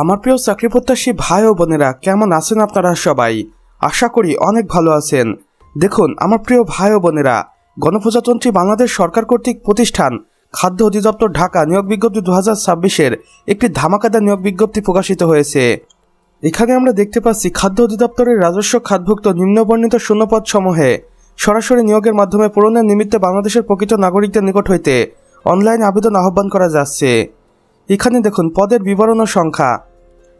আমার প্রিয় চাকরি প্রত্যাশী ভাই ও বোনেরা, কেমন আছেন আপনারা সবাই? আশা করি অনেক ভালো আছেন। দেখুন, আমার প্রিয় ভাই ও বোনেরা, গণপ্রজাতন্ত্রী বাংলাদেশ সরকার কর্তৃক প্রতিষ্ঠান খাদ্য অধিদপ্তর ঢাকা নিয়োগ বিজ্ঞপ্তি দু হাজার ছাব্বিশের একটি ধামাকাদার নিয়োগ বিজ্ঞপ্তি প্রকাশিত হয়েছে। এখানে আমরা দেখতে পাচ্ছি খাদ্য অধিদপ্তরের রাজস্ব খাতভুক্ত নিম্নবর্ণিত শূন্যপদ সমূহে সরাসরি নিয়োগের মাধ্যমে পূরণের নিমিত্তে বাংলাদেশের প্রকৃত নাগরিকদের নিকট হইতে অনলাইন আবেদন আহ্বান করা যাচ্ছে। এখানে দেখুন পদের বিবরণ সংখ্যা।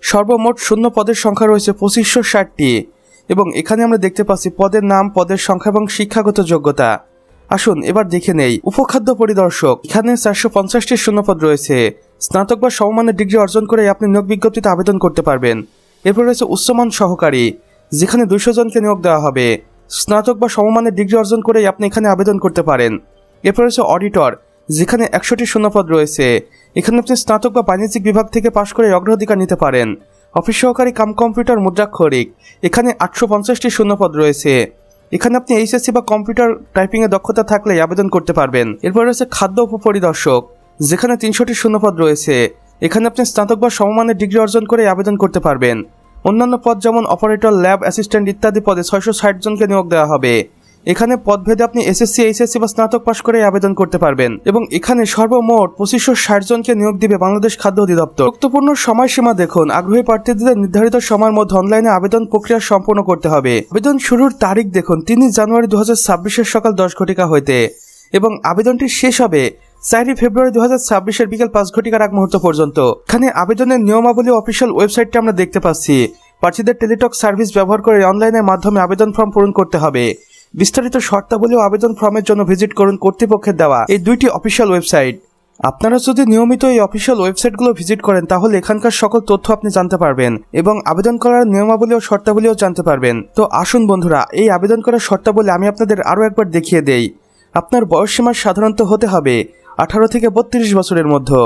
সর্বমোট শূন্য পদের সংখ্যা রয়েছে পঁচিশশো ষাটটি এবং এখানে আমরা দেখতে পাচ্ছি পদের নাম, পদের সংখ্যা এবং শিক্ষাগত যোগ্যতা। আসুন এবার দেখে নেই। উপখাদ্য পরিদর্শক, এখানে চারশো পঞ্চাশটি শূন্যপদ রয়েছে। স্নাতক বা সমমানের ডিগ্রি অর্জন করে আপনি নিয়োগ বিজ্ঞপ্তিতে আবেদন করতে পারবেন। এরপর রয়েছে উচ্চমান সহকারী, যেখানে দুশো জনকে নিয়োগ দেওয়া হবে। স্নাতক বা সমমানের ডিগ্রি অর্জন করেই আপনি এখানে আবেদন করতে পারেন। এরপর রয়েছে অডিটর যেখানে একশোটি শূন্যপদ রয়েছে। এখানে আপনি স্নাতক বা বাণিজ্যিক বিভাগ থেকে পাশ করে অগ্রাধিকার নিতে পারেন। অফিস সহকারী কাম কম্পিউটার মুদ্রাক্ষরিক। এখানে আটশো পঞ্চাশটি শূন্যপদ রয়েছে। এখানে আপনি এইচএসসি বা কম্পিউটার টাইপিংয়ে দক্ষতা থাকলে আবেদন করতে পারবেন। এরপর রয়েছে খাদ্য উপপরিদর্শক, যেখানে তিনশোটি শূন্যপদ রয়েছে। এখানে আপনি স্নাতক বা সমমানের ডিগ্রি অর্জন করে আবেদন করতে পারবেন। অন্যান্য পদ যেমন অপারেটর, ল্যাব অ্যাসিস্ট্যান্ট ইত্যাদি পদে ছয়শো ষাট জনকে নিয়োগ দেওয়া হবে। এখানে পদভেদে আপনি এসএসসি এইচএসসি বা স্নাতক পাশ করে আবেদন করতে পারবেন। এবং এখানে সর্বমোট পঁচিশশো ষাট জনকে নিয়োগ দিবে বাংলাদেশ খাদ্য অধিদপ্তর। গুরুত্বপূর্ণ সময়সীমা দেখুন, আগ্রহী প্রার্থীদের নির্ধারিত সময়ের মধ্যে অনলাইনে আবেদন প্রক্রিয়া সম্পন্ন করতে হবে। আবেদন শুরুর তারিখ দেখুন, তিন জানুয়ারি দু হাজার ছাব্বিশের সকাল দশ ঘটিকা হইতে। এবং আবেদনটি শেষ হবে চারই ফেব্রুয়ারি দু হাজার ছাব্বিশের বিকেল পাঁচ ঘটিকার আগ মুহূর্ত পর্যন্ত। এখানে আবেদনের নিয়মাবলী অফিসিয়াল ওয়েবসাইটটা আমরা দেখতে পাচ্ছি। প্রার্থীদের টেলিটক সার্ভিস ব্যবহার করে অনলাইনের মাধ্যমে আবেদন ফর্ম পূরণ করতে হবে। বিস্তারিত শর্তাবলী ও আবেদন ফর্মের জন্য ভিজিট করুন কর্তৃপক্ষের দেওয়া এই দুইটি অফিসিয়াল ওয়েবসাইট। আপনারা যদি নিয়মিত এই অফিসিয়াল ওয়েবসাইটগুলো ভিজিট করেন, তাহলে এখানকার সকল তথ্য আপনি জানতে পারবেন এবং আবেদন করার নিয়মাবলী ও শর্তাবলীও জানতে পারবেন। তো আসুন বন্ধুরা, এই আবেদন করার শর্তাবলী আমি আপনাদের আরও একবার দেখিয়ে দেই। আপনার বয়সসীমা সাধারণত হতে হবে আঠারো থেকে বত্রিশ বছরের মধ্যে।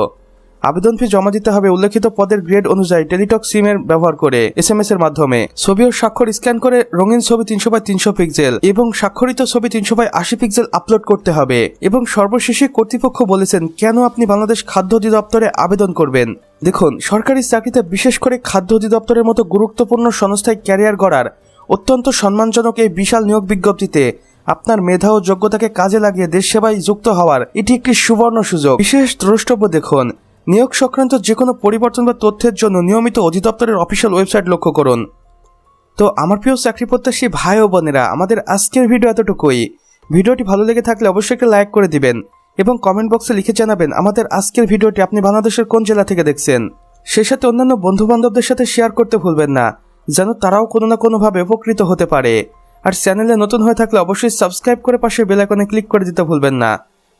আবেদন ফি জমা দিতে হবে উল্লেখিত পদের গ্রেড অনুযায়ী টেলিটক সিমের ব্যবহার করে এস এম এস এর মাধ্যমে। ছবি ও স্বাক্ষর স্ক্যান করে রঙিন ছবি তিনশো বাই তিনশো পিক্সেল এবং স্বাক্ষরিত ছবি তিনশো বাই আশি পিক্সেল আপলোড করতে হবে এবং সর্বশেষে কর্তৃপক্ষ বলেছেন, কেন আপনি বাংলাদেশ খাদ্য অধিদপ্তরে আবেদন করবেন? দেখুন, সরকারি চাকরিতে বিশেষ করে খাদ্য অধিদপ্তরের মতো গুরুত্বপূর্ণ সংস্থায় ক্যারিয়ার গড়ার অত্যন্ত সম্মানজনক এই বিশাল নিয়োগ বিজ্ঞপ্তিতে আপনার মেধা ও যোগ্যতাকে কাজে লাগিয়ে দেশ সেবায় যুক্ত হওয়ার এটি একটি সুবর্ণ সুযোগ। বিশেষ দ্রষ্টব্য দেখুন নিয়োগ সংক্রান্ত যে কোনো পরিবর্তন বা তথ্যের জন্য নিয়মিত অধিদপ্তরের অফিসিয়াল ওয়েবসাইট লক্ষ্য করুন। তো আমার প্রিয় চাকরি প্রত্যাশী ভাই ও বোনেরা, আমাদের আজকের ভিডিও এতটুকুই। ভিডিওটি ভালো লেগে থাকলে অবশ্যই একটা লাইক করে দিবেন এবং কমেন্ট বক্সে লিখে জানাবেন আমাদের আজকের ভিডিওটি আপনি বাংলাদেশের কোন জেলা থেকে দেখছেন। সেই সাথে অন্যান্য বন্ধু বান্ধবদের সাথে শেয়ার করতে ভুলবেন না, যেন তারাও কোনো না কোনোভাবে উপকৃত হতে পারে। আর চ্যানেলে নতুন হয়ে থাকলে অবশ্যই সাবস্ক্রাইব করে পাশে বেল আইকনে ক্লিক করে দিতে ভুলবেন না।